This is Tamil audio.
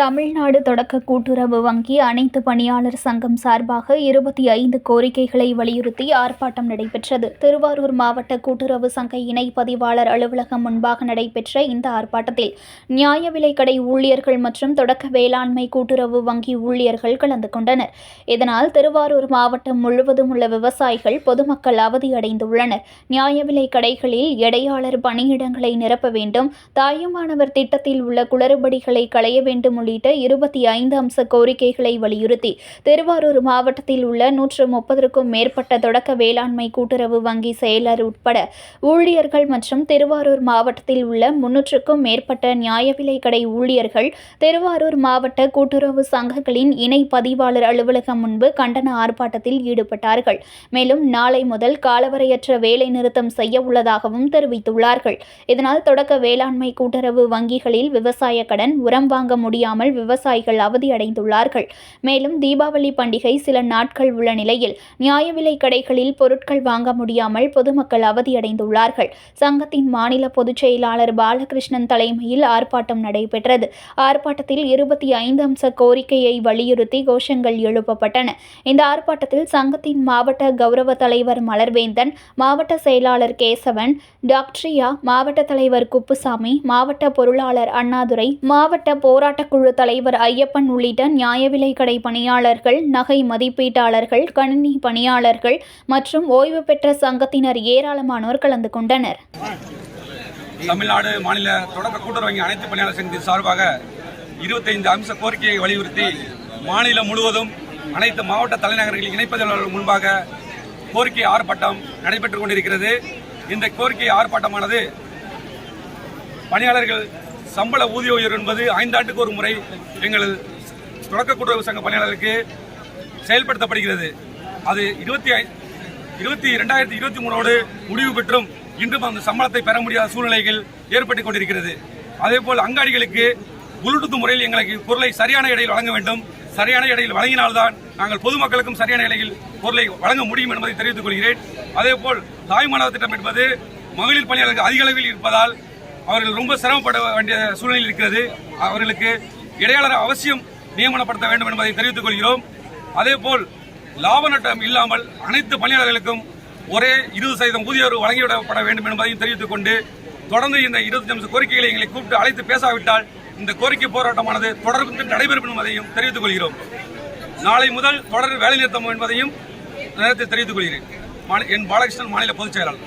தமிழ்நாடு தொடக்க கூட்டுறவு வங்கி அனைத்து பணியாளர் சங்கம் சார்பாக இருபத்தி ஐந்து கோரிக்கைகளை வலியுறுத்தி ஆர்ப்பாட்டம் நடைபெற்றது. திருவாரூர் மாவட்ட கூட்டுறவு சங்க இணை பதிவாளர் அலுவலகம் முன்பாக நடைபெற்ற இந்த ஆர்ப்பாட்டத்தில் நியாய விலைக்கடை ஊழியர்கள் மற்றும் தொடக்க வேளாண்மை கூட்டுறவு வங்கி ஊழியர்கள் கலந்து கொண்டனர். இதனால் திருவாரூர் மாவட்டம் முழுவதும் உள்ள விவசாயிகள் பொதுமக்கள் அவதியடைந்துள்ளனர் நியாய விலை கடைகளில் எடையாளர் பணியிடங்களை நிரப்ப வேண்டும் தாயுமானவர் திட்டத்தில் உள்ள குளறுபடிகளை களைய வேண்டும் உள்ளிட்ட இருபத்தி ஐந்து அம்ச கோரிக்கைகளை வலியுறுத்தி திருவாரூர் மாவட்டத்தில் உள்ள நூற்று முப்பதற்கும் மேற்பட்ட தொடக்க வேளாண்மை கூட்டுறவு வங்கி செயலர் உட்பட ஊழியர்கள் மற்றும் திருவாரூர் மாவட்டத்தில் உள்ள முன்னூற்றுக்கும் மேற்பட்ட நியாய விலை கடை ஊழியர்கள் திருவாரூர் மாவட்ட கூட்டுறவு சங்கங்களின் இணை பதிவாளர் அலுவலகம் முன்பு கண்டன ஆர்ப்பாட்டத்தில் ஈடுபட்டார்கள். மேலும் நாளை முதல் காலவரையற்ற வேலை நிறுத்தம் செய்ய உள்ளதாகவும் தெரிவித்துள்ளார்கள். இதனால் தொடக்க வேளாண்மை கூட்டுறவு வங்கிகளில் விவசாய கடன் உரம் வாங்க முடியாமல் விவசாயிகள் அவதியடைந்துள்ளார்கள். மேலும் தீபாவளி பண்டிகை சில நாட்கள் உள்ள நிலையில் நியாய விலை கடைகளில் பொருட்கள் வாங்க முடியாமல் பொதுமக்கள் அவதியடைந்துள்ளார்கள். சங்கத்தின் மாநில பொதுச் செயலாளர் பாலகிருஷ்ணன் தலைமையில் ஆர்ப்பாட்டம் நடைபெற்றது. ஆர்ப்பாட்டத்தில் இருபத்தி ஐந்து அம்ச கோரிக்கையை வலியுறுத்தி கோஷங்கள் எழுப்பப்பட்டன. இந்த ஆர்ப்பாட்டத்தில் சங்கத்தின் மாவட்ட கௌரவ தலைவர் மலர்வேந்தன் மாவட்ட செயலாளர் கேசவன் டாக்டரியா மாவட்ட தலைவர் குப்புசாமி மாவட்ட பொருளாளர் அண்ணாதுரை மாவட்ட போராட்டக்குழு தலைவர் ஐயப்பன் உள்ளிட்ட நியாய விலைக்கடை பணியாளர்கள் நகை மதிப்பீட்டாளர்கள் கணினி பணியாளர்கள் மற்றும் ஓய்வு பெற்ற சங்கத்தினர் ஏராளமானோர் கலந்து கொண்டனர். தமிழ்நாடு மாநில தொடக்க கூட்டுறவு வங்கி அனைத்து பணியாளர் சங்கத்தின் சார்பாக இருபத்தைந்து அம்ச கோரிக்கையை வலியுறுத்தி மாநிலம் முழுவதும் அனைத்து மாவட்ட தலைநகர்களில் இணைப்பதற்கு முன்பாக கோரிக்கை ஆர்ப்பாட்டம் நடைபெற்றுக் கொண்டிருக்கிறது. இந்த கோரிக்கை ஆர்ப்பாட்டமானது பணியாளர்கள் சம்பள ஊதிய உயர்வு என்பது ஐந்தாண்டுக்கு ஒரு முறை எங்கள் தொடக்க கூட்டுறவு சங்க பணியாளர்களுக்கு செயல்படுத்தப்படுகிறது. அது இருபத்தி ஐ- இருபத்தி இரண்டாயிரத்தி இருபத்தி மூணோடு முடிவு பெற்றும் இன்றும் அந்த சம்பளத்தை பெற முடியாத சூழ்நிலைகள் ஏற்பட்டுக் கொண்டிருக்கிறது. அதேபோல் அங்காடிகளுக்கு உள்ளுட்டு முறையில் எங்களுக்கு பொருளை சரியான இடையில் வழங்க வேண்டும். சரியான இடையில் வழங்கினால்தான் நாங்கள் பொதுமக்களுக்கும் சரியான இடையில் பொருளை வழங்க முடியும் என்பதை தெரிவித்துக் கொள்கிறேன். அதேபோல் தாய்மானவர் திட்டம் என்பது மகளிர் பணியாளர்கள் அதிக அளவில் இருப்பதால் அவர்கள் ரொம்ப சிரமப்பட வேண்டிய சூழ்நிலை இருக்கிறது. அவர்களுக்கு இடையாளர் அவசியம் நியமனப்படுத்த வேண்டும் என்பதை தெரிவித்துக் கொள்கிறோம். அதேபோல் லாப நட்டம் இல்லாமல் அனைத்து பணியாளர்களுக்கும் ஒரே இருபது சதவீதம் ஊதிய வழங்கிவிடப்பட வேண்டும் என்பதையும் தெரிவித்துக் கொண்டு தொடர்ந்து இந்த இருபத்தி நிமிஷம் கோரிக்கைகளை எங்களை கூப்பிட்டு அழைத்து பேசாவிட்டால் இந்த கோரிக்கை போராட்டமானது தொடர்ந்து நடைபெறும் என்பதையும் தெரிவித்துக் கொள்கிறோம். நாளை முதல் தொடர் வேலைநிறுத்தம் என்பதையும் நேரத்தில் தெரிவித்துக் கொள்கிறேன். என் பாலகிருஷ்ணன் மாநில பொதுச் செயலாளர்.